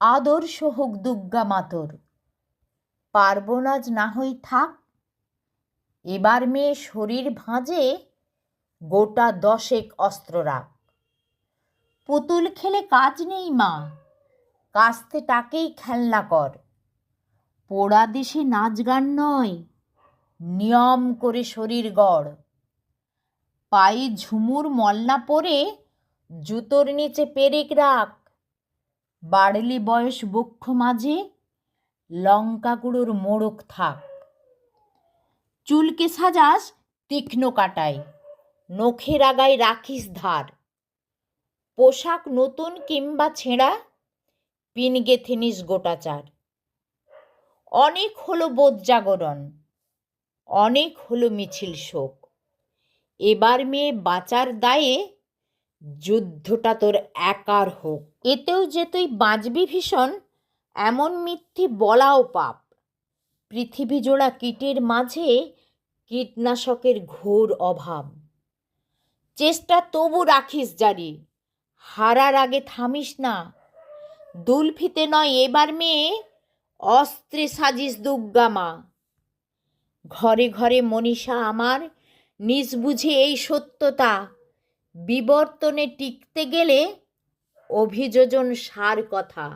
আদর্শ হোক দুর্গা মাতর। পার্বণ আজ না হই থাক, এবার মেয়ে শরীর ভাঁজে গোটা দশেক অস্ত্র রাখ। পুতুল খেলে কাজ নেই মা, কাস্তে টাকেই খেলনা কর। পোড়া দেশে নাচ গান নয়, নিয়ম করে শরীর গড়। পায়ে ঝুমুর মলনা পরে জুতোর নিচে পেরেক রাখ। বাড়লি বয়স বক্ষ মাঝে লঙ্কা গুঁড়োর মোড়ক থাক। চুলকে সাজাস তীক্ষ্ণ কাটায়, নখের আগায় রাখিস ধার। পোশাক নতুন কিংবা ছেঁড়া, পিন গেথে নিস গোটাচার অনেক হলো বোধ জাগরণ, অনেক হলো মিছিল শোক। এবার মেয়ে বাঁচার দায়ে যুদ্ধটা তোর একার হোক। এতেও যে তুই বাঁচবি ভীষণ, এমন মিথ্যে বলাও পাপ। পৃথিবী জোড়া কীটের মাঝে কীটনাশকের ঘোর অভাব। চেষ্টা তবু রাখিস জারি, হারার আগে থামিস না। দুলফিতে নয় এবার মেয়ে, অস্ত্রে সাজিস দুর্গা মা। ঘরে ঘরে মনীষা আমার নিজ বুঝে এই সত্যতা বিবর্তনে টিকতে গেলে অভিযোজন সার কথা।